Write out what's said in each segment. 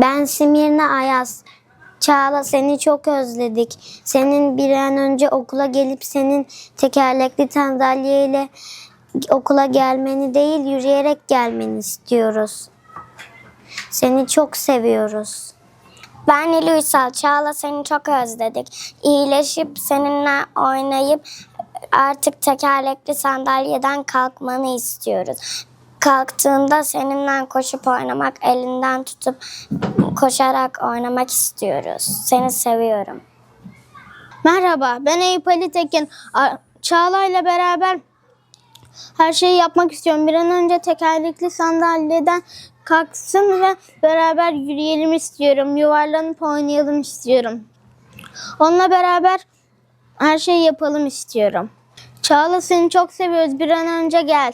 Ben Simirna Ayaz. Çağla seni çok özledik. Senin bir an önce okula gelip senin tekerlekli sandalyeyle okula gelmeni değil yürüyerek gelmeni istiyoruz. Seni çok seviyoruz. Ben Nil Uysal. Çağla seni çok özledik. İyileşip seninle oynayıp artık tekerlekli sandalyeden kalkmanı istiyoruz. Kalktığında seninle koşup oynamak, elinden tutup koşarak oynamak istiyoruz. Seni seviyorum. Merhaba, ben Eyüp Ali Tekin. A- Çağla ile beraber her şeyi yapmak istiyorum. Bir an önce tekerlekli sandalyeden kalksın ve beraber yürüyelim istiyorum. Yuvarlanıp oynayalım istiyorum. Onunla beraber her şeyi yapalım istiyorum. Çağla seni çok seviyoruz. Bir an önce gel.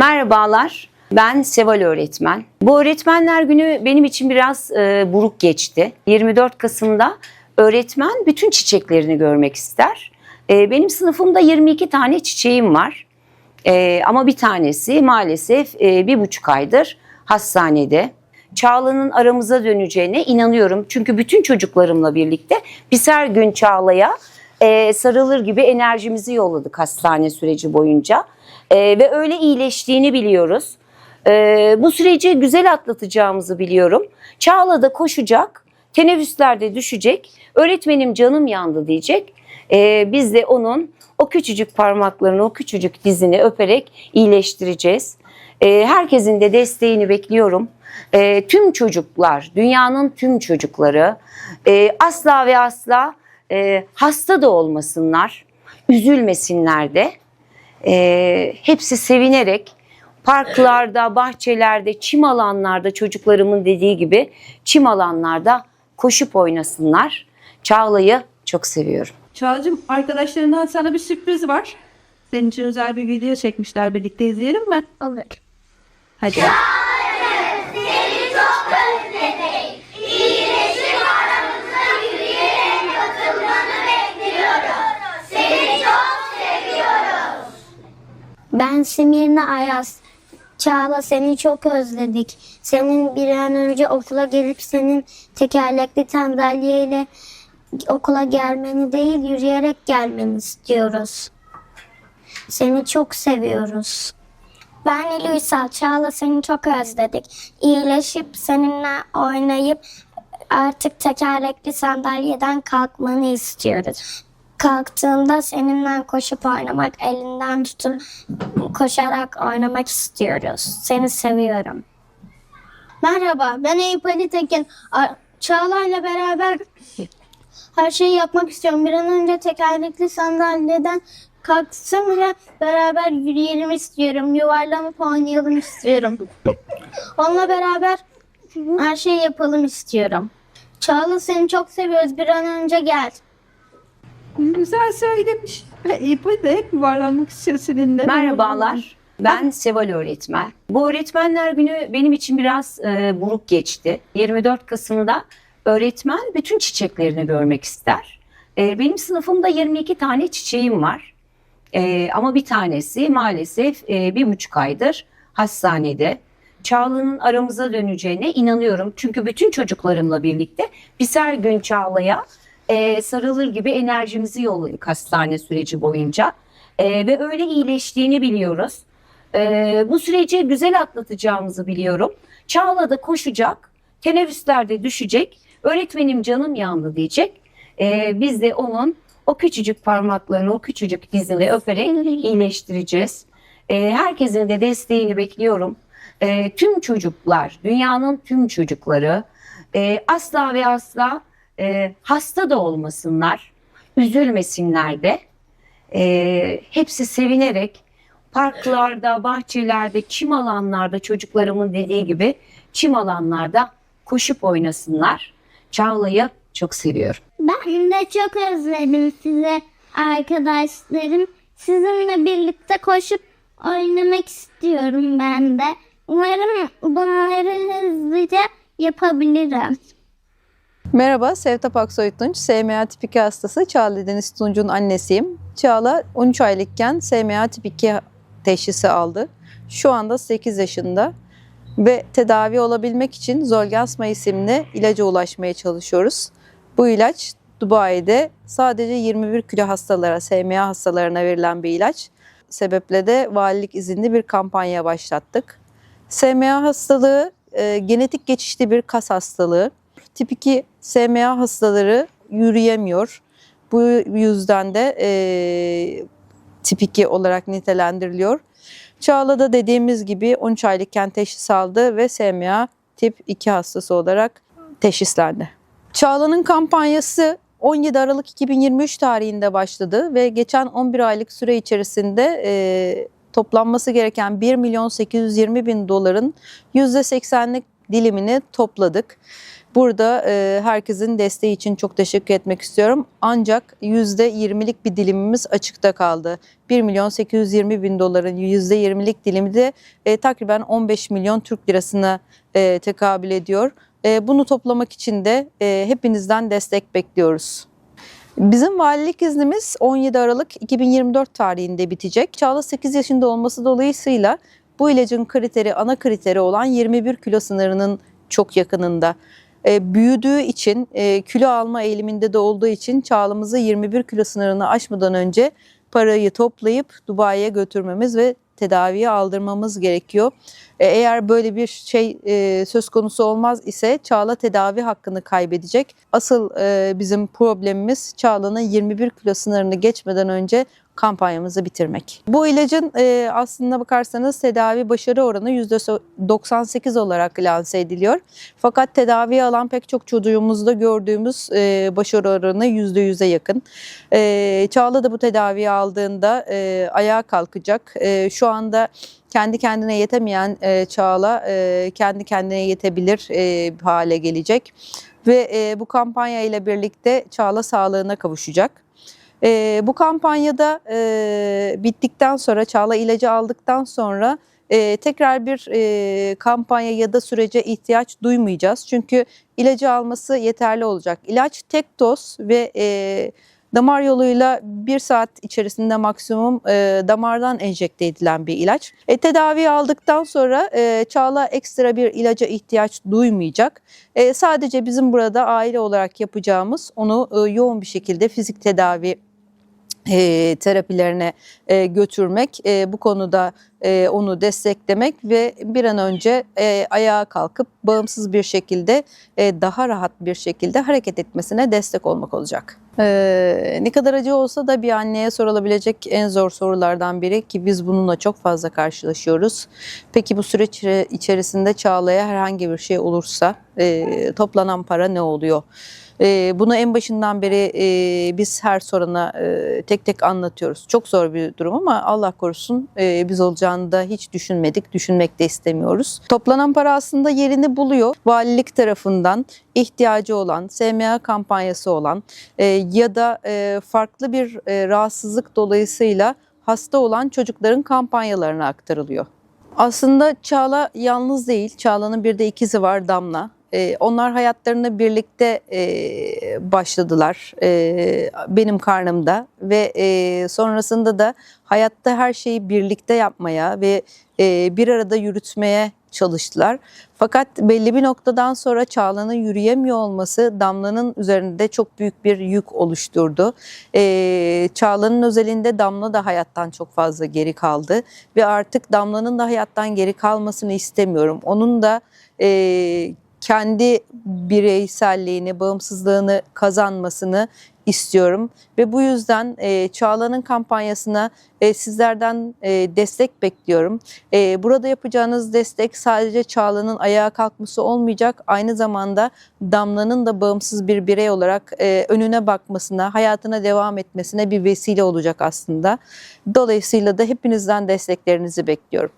Merhabalar, ben Seval öğretmen. Bu öğretmenler günü benim için biraz e, buruk geçti. 24 Kasım'da öğretmen bütün çiçeklerini görmek ister. E, benim sınıfımda 22 tane çiçeğim var. E, ama bir tanesi maalesef e, bir buçuk aydır hastanede. Çağla'nın aramıza döneceğine inanıyorum. Çünkü bütün çocuklarımla birlikte biz her gün Çağla'ya e, sarılır gibi enerjimizi yolladık hastane süreci boyunca. E, ve öyle iyileştiğini biliyoruz. E, bu süreci güzel atlatacağımızı biliyorum. Çağla da koşacak, teneffüslerde düşecek, öğretmenim canım yandı diyecek. E, biz de onun o küçücük parmaklarını, o küçücük dizini öperek iyileştireceğiz. E, herkesin de desteğini bekliyorum. E, tüm çocuklar, dünyanın tüm çocukları e, asla ve asla e, hasta da olmasınlar, üzülmesinler de. E, hepsi sevinerek parklarda, bahçelerde, çim alanlarda çocuklarımın dediği gibi çim alanlarda koşup oynasınlar. Çağla'yı çok seviyorum. Çağcığım arkadaşlarından sana bir sürpriz var. Senin için özel bir video çekmişler birlikte izleyelim mi? Olur. Hadi. Ben Simirna Ayaz. Çağla seni çok özledik. Senin bir an önce okula gelip senin tekerlekli sandalyeyle okula gelmeni değil yürüyerek gelmeni istiyoruz. Seni çok seviyoruz. Ben Nil Uysal. Çağla seni çok özledik. İyileşip seninle oynayıp artık tekerlekli sandalyeden kalkmanı istiyoruz. Kalktığında seninle koşup oynamak, elinden tutup koşarak oynamak istiyoruz. Seni seviyorum. Merhaba, ben Eyüp Ali Tekin. A- Çağla ile beraber her şeyi yapmak istiyorum. Bir an önce tekerlekli sandalyeden kalksın ve beraber yürüyelim istiyorum. Yuvarlanıp oynayalım istiyorum. Onunla beraber her şeyi yapalım istiyorum. Çağla seni çok seviyoruz. Bir an önce gel. Güzel söylemiş. İpi de hep yuvarlanmak istiyor seninle. Merhabalar. Ben Seval öğretmen. Bu öğretmenler günü benim için biraz e, buruk geçti. 24 Kasım'da öğretmen bütün çiçeklerini görmek ister. E, benim sınıfımda 22 tane çiçeğim var. E, ama bir tanesi maalesef e, bir buçuk aydır hastanede. Çağla'nın aramıza döneceğine inanıyorum. Çünkü bütün çocuklarımla birlikte biz her gün Çağla'ya e, sarılır gibi enerjimizi yolladık hastane süreci boyunca. E, ve öyle iyileştiğini biliyoruz. E, bu süreci güzel atlatacağımızı biliyorum. Çağla da koşacak, teneffüslerde düşecek, öğretmenim canım yandı diyecek. E, biz de onun o küçücük parmaklarını, o küçücük dizini öperek iyileştireceğiz. E, herkesin de desteğini bekliyorum. E, tüm çocuklar, dünyanın tüm çocukları e, asla ve asla e, hasta da olmasınlar, üzülmesinler de. E, hepsi sevinerek parklarda, bahçelerde, çim alanlarda çocuklarımın dediği gibi çim alanlarda koşup oynasınlar. Çağla'yı çok seviyorum. Ben de çok özledim sizi arkadaşlarım. Sizinle birlikte koşup oynamak istiyorum ben de. Umarım bunları hızlıca yapabilirim. Merhaba, Sevtap Aksoy Tunç, SMA tip 2 hastası Çağla Deniz Tunç'un annesiyim. Çağla 13 aylıkken SMA tip 2 teşhisi aldı. Şu anda 8 yaşında ve tedavi olabilmek için Zolgensma isimli ilaca ulaşmaya çalışıyoruz. Bu ilaç Dubai'de sadece 21 kilo hastalara, SMA hastalarına verilen bir ilaç. Sebeple de valilik izinli bir kampanya başlattık. SMA hastalığı e, genetik geçişli bir kas hastalığı. Tip 2 SMA hastaları yürüyemiyor. Bu yüzden de e, tip 2 olarak nitelendiriliyor. Çağla'da dediğimiz gibi 13 aylıkken teşhis aldı ve SMA tip 2 hastası olarak teşhislendi. Çağla'nın kampanyası 17 Aralık 2023 tarihinde başladı ve geçen 11 aylık süre içerisinde e, toplanması gereken 1 milyon 820 bin doların %80'lik dilimini topladık. Burada e, herkesin desteği için çok teşekkür etmek istiyorum. Ancak %20'lik bir dilimimiz açıkta kaldı. 1 milyon 820 bin doların %20'lik dilimi de e, takriben 15 milyon Türk lirasına e, tekabül ediyor. E, bunu toplamak için de e, hepinizden destek bekliyoruz. Bizim valilik iznimiz 17 Aralık 2024 tarihinde bitecek. Çağla 8 yaşında olması dolayısıyla bu ilacın kriteri, ana kriteri olan 21 kilo sınırının çok yakınında. E, büyüdüğü için, e, kilo alma eğiliminde de olduğu için Çağla'mızı 21 kilo sınırını aşmadan önce parayı toplayıp Dubai'ye götürmemiz ve tedaviye aldırmamız gerekiyor. E, Eğer böyle bir şey e, söz konusu olmaz ise Çağla tedavi hakkını kaybedecek. Asıl e, bizim problemimiz Çağla'nın 21 kilo sınırını geçmeden önce kampanyamızı bitirmek. Bu ilacın e, aslında bakarsanız tedavi başarı oranı %98 olarak lanse ediliyor. Fakat tedavi alan pek çok çocuğumuzda gördüğümüz e, başarı oranı %100'e yakın. E, Çağla da bu tedaviyi aldığında e, ayağa kalkacak. E, şu anda kendi kendine yetemeyen e, Çağla e, kendi kendine yetebilir e, hale gelecek. Ve e, bu kampanya ile birlikte Çağla sağlığına kavuşacak. E, bu kampanyada e, bittikten sonra Çağla ilacı aldıktan sonra e, tekrar bir e, kampanya ya da sürece ihtiyaç duymayacağız. Çünkü ilacı alması yeterli olacak. İlaç tek doz ve e, damar yoluyla bir saat içerisinde maksimum e, damardan enjekte edilen bir ilaç. E, tedavi aldıktan sonra e, Çağla ekstra bir ilaca ihtiyaç duymayacak. E, sadece bizim burada aile olarak yapacağımız onu e, yoğun bir şekilde fizik tedavi e, terapilerine e, götürmek, e, bu konuda e, onu desteklemek ve bir an önce e, ayağa kalkıp bağımsız bir şekilde e, daha rahat bir şekilde hareket etmesine destek olmak olacak. Ee, ne kadar acı olsa da bir anneye sorulabilecek en zor sorulardan biri ki biz bununla çok fazla karşılaşıyoruz. Peki bu süreç içerisinde Çağla'ya herhangi bir şey olursa e, toplanan para ne oluyor? E, bunu en başından beri e, biz her soruna e, tek tek anlatıyoruz. Çok zor bir durum ama Allah korusun e, biz olacağını da hiç düşünmedik, düşünmek de istemiyoruz. Toplanan para aslında yerini buluyor. Valilik tarafından ihtiyacı olan, SMA kampanyası olan e, ya da e, farklı bir e, rahatsızlık dolayısıyla hasta olan çocukların kampanyalarına aktarılıyor. Aslında Çağla yalnız değil. Çağla'nın bir de ikizi var Damla. Ee, onlar hayatlarını birlikte e, başladılar e, benim karnımda ve e, sonrasında da hayatta her şeyi birlikte yapmaya ve e, bir arada yürütmeye çalıştılar. Fakat belli bir noktadan sonra Çağla'nın yürüyemiyor olması Damla'nın üzerinde çok büyük bir yük oluşturdu. Ee, Çağla'nın özelinde Damla da hayattan çok fazla geri kaldı ve artık Damla'nın da hayattan geri kalmasını istemiyorum. Onun da e, kendi bireyselliğini, bağımsızlığını kazanmasını istiyorum ve bu yüzden e, Çağla'nın kampanyasına e, sizlerden e, destek bekliyorum. E, burada yapacağınız destek sadece Çağla'nın ayağa kalkması olmayacak, aynı zamanda Damla'nın da bağımsız bir birey olarak e, önüne bakmasına, hayatına devam etmesine bir vesile olacak aslında. Dolayısıyla da hepinizden desteklerinizi bekliyorum.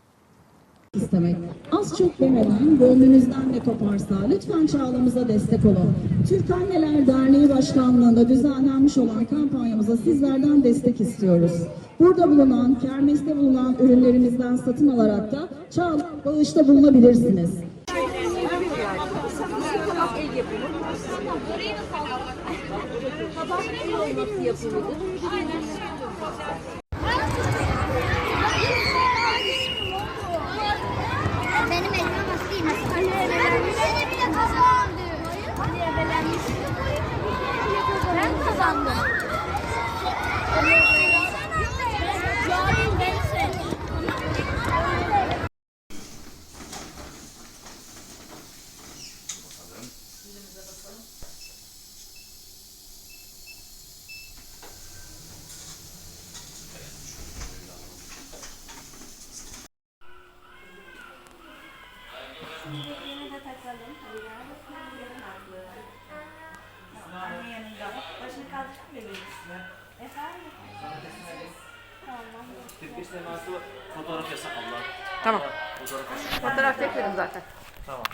İstemek. Az çok demeden gönlünüzden ne koparsa lütfen çağlamıza destek olun. Türk Anneler Derneği Başkanlığı'nda düzenlenmiş olan kampanyamıza sizlerden destek istiyoruz. Burada bulunan, kermeste bulunan ürünlerimizden satın alarak da çağla bağışta bulunabilirsiniz. 41 istemezse fotoğraf yasak abla. Tamam. Fotoğraf yasak. Fotoğraf çekmedim zaten. Tamam.